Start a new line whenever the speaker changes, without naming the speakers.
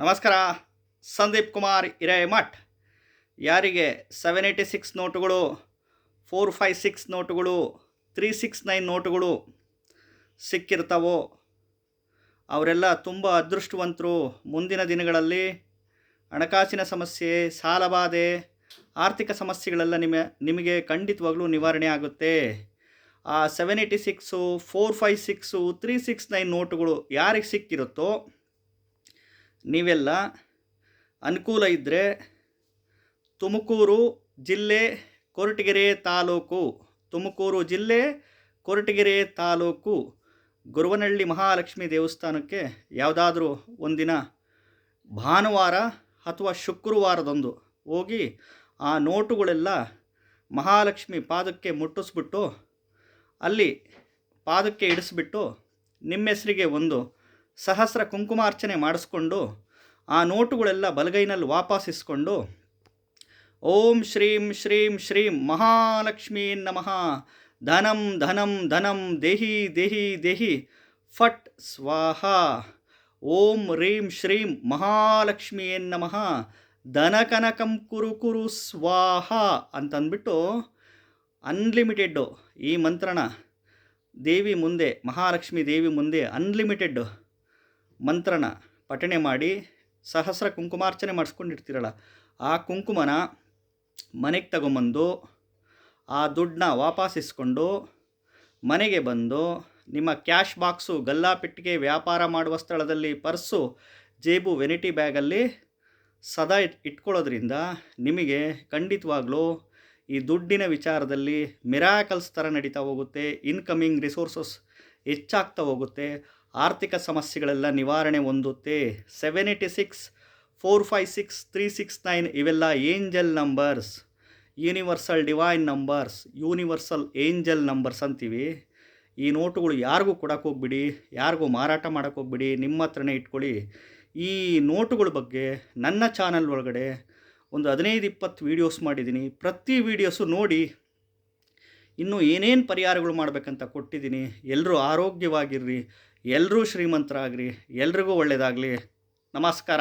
ನಮಸ್ಕಾರ. ಸಂದೀಪ್ ಕುಮಾರ್ ಹಿರೇಮಠ್. ಯಾರಿಗೆ seven eighty six ನೋಟುಗಳು ಫೋರ್ ಫೈ ಸಿಕ್ಸ್ ನೋಟುಗಳು ತ್ರೀ ಸಿಕ್ಸ್ ನೈನ್ ನೋಟುಗಳು ಸಿಕ್ಕಿರ್ತಾವೋ, ಅವರೆಲ್ಲ ತುಂಬ ಅದೃಷ್ಟವಂತರು. ಮುಂದಿನ ದಿನಗಳಲ್ಲಿ ಹಣಕಾಸಿನ ಸಮಸ್ಯೆ ಸಾಲಬಾಧೆ ಆರ್ಥಿಕ ಸಮಸ್ಯೆಗಳೆಲ್ಲ ನಿಮ್ಮ ನಿಮಗೆ ಖಂಡಿತವಾಗ್ಲೂ ನಿವಾರಣೆ ಆಗುತ್ತೆ. ಆ seven eighty six four five six three six nine ನೋಟುಗಳು ಯಾರಿಗೆ ಸಿಕ್ಕಿರುತ್ತೋ ನೀವೆಲ್ಲ ಅನುಕೂಲ ಇದ್ದರೆ ತುಮಕೂರು ಜಿಲ್ಲೆ ಕೊರಟಗೆರೆ ತಾಲೂಕು, ತುಮಕೂರು ಜಿಲ್ಲೆ ಕೊರಟಗೆರೆ ತಾಲೂಕು, ಗುರುವನಹಳ್ಳಿ ಮಹಾಲಕ್ಷ್ಮಿ ದೇವಸ್ಥಾನಕ್ಕೆ ಯಾವುದಾದ್ರೂ ಒಂದಿನ ಭಾನುವಾರ ಅಥವಾ ಶುಕ್ರವಾರದಂದು ಹೋಗಿ ಆ ನೋಟುಗಳೆಲ್ಲ ಮಹಾಲಕ್ಷ್ಮಿ ಪಾದಕ್ಕೆ ಮುಟ್ಟಿಸ್ಬಿಟ್ಟು ಅಲ್ಲಿ ಪಾದಕ್ಕೆ ಇಡಿಸ್ಬಿಟ್ಟು ನಿಮ್ಮ ಹೆಸರಿಗೆ ಒಂದು ಸಹಸ್ರ ಕುಂಕುಮಾರ್ಚನೆ ಮಾಡಿಸ್ಕೊಂಡು ಆ ನೋಟುಗಳೆಲ್ಲ ಬಲಗೈನಲ್ಲಿ ವಾಪಸ್ ಇಸ್ಕೊಂಡು ಓಂ ಶ್ರೀಂ ಶ್ರೀಂ ಶ್ರೀಂ ಮಹಾಲಕ್ಷ್ಮೀ ನಮಃ. ಧನಂ ಧನಂ ಧನಂ ದೇಹಿ ದೇಹಿ ದೇಹಿ. ಫಟ್ ಸ್ವಾಹ. ಓಂ ರೀಂ ಶ್ರೀಂ ಮಹಾಲಕ್ಷ್ಮೀ ನಮಃ. ಧನಕನಕಂ ಕುರು ಕುರು ಸ್ವಾಹ ಅಂತಂದ್ಬಿಟ್ಟು ಅನ್ಲಿಮಿಟೆಡ್ಡು ಈ ಮಂತ್ರಣ. ದೇವಿ ಮುಂದೆ, ಮಹಾಲಕ್ಷ್ಮಿ ದೇವಿ ಮುಂದೆ ಅನ್ಲಿಮಿಟೆಡ್ ಮಂತ್ರನ ಪಠಣೆ ಮಾಡಿ ಸಹಸ್ರ ಕುಂಕುಮಾರ್ಚನೆ ಮಾಡಿಸ್ಕೊಂಡಿರ್ತೀರಲ್ಲ, ಆ ಕುಂಕುಮನ ಮನೆಗೆ ತಗೊಂಬಂದು, ಆ ದುಡ್ಡನ್ನ ವಾಪಸ್ ಇಸ್ಕೊಂಡು ಮನೆಗೆ ಬಂದು ನಿಮ್ಮ ಕ್ಯಾಶ್ ಬಾಕ್ಸು, ಗಲ್ಲಾಪೆಟ್ಟಿಗೆ ವ್ಯಾಪಾರ ಮಾಡುವ ಸ್ಥಳದಲ್ಲಿ ಪರ್ಸು, ಜೇಬು, ವೆನಿಟಿ ಬ್ಯಾಗಲ್ಲಿ ಸದಾ ಇಟ್, ಇಟ್ಕೊಳ್ಳೋದ್ರಿಂದ ನಿಮಗೆ ಖಂಡಿತವಾಗ್ಲೂ ಈ ದುಡ್ಡಿನ ವಿಚಾರದಲ್ಲಿ ಮಿರಾಕಲ್ಸ್ ಥರ ನಡೀತಾ ಹೋಗುತ್ತೆ, ಇನ್ಕಮಿಂಗ್ ರಿಸೋರ್ಸಸ್ ಹೆಚ್ಚಾಗ್ತಾ ಹೋಗುತ್ತೆ. ಆರ್ಥಿಕ ಸಮಸ್ಯೆಗಳೆಲ್ಲ ನಿವಾರಣೆ ಹೊಂದುತ್ತೆ. Seven eighty six four five six three six nine ಇವೆಲ್ಲ angel numbers. Universal divine numbers, universal angel numbers ಅಂತೀವಿ. ಈ ನೋಟುಗಳು ಯಾರಿಗೂ ಕೊಡೋಕೆ ಹೋಗ್ಬಿಡಿ, ಯಾರಿಗೂ ಮಾರಾಟ ಮಾಡೋಕೆ ಹೋಗ್ಬಿಡಿ, ನಿಮ್ಮ ಹತ್ರನೇ ಇಟ್ಕೊಳ್ಳಿ. ಈ ನೋಟುಗಳ ಬಗ್ಗೆ ನನ್ನ ಚಾನಲ್ ಒಳಗಡೆ ಒಂದು ಹದಿನೈದು ಇಪ್ಪತ್ತು ವೀಡಿಯೋಸ್ ಮಾಡಿದ್ದೀನಿ. ಪ್ರತಿ ವೀಡಿಯೋಸು ನೋಡಿ, ಇನ್ನೂ ಏನೇನು ಪರಿಹಾರಗಳು ಮಾಡಬೇಕಂತ ಕೊಟ್ಟಿದ್ದೀನಿ. ಎಲ್ಲರೂ ಆರೋಗ್ಯವಾಗಿರ್ರಿ. ಎಲ್ಲರೂ ಶ್ರೀಮಂತರಾಗ್ರಿ ಎಲ್ರಿಗೂ ಒಳ್ಳೆಯದಾಗಲಿ ನಮಸ್ಕಾರ.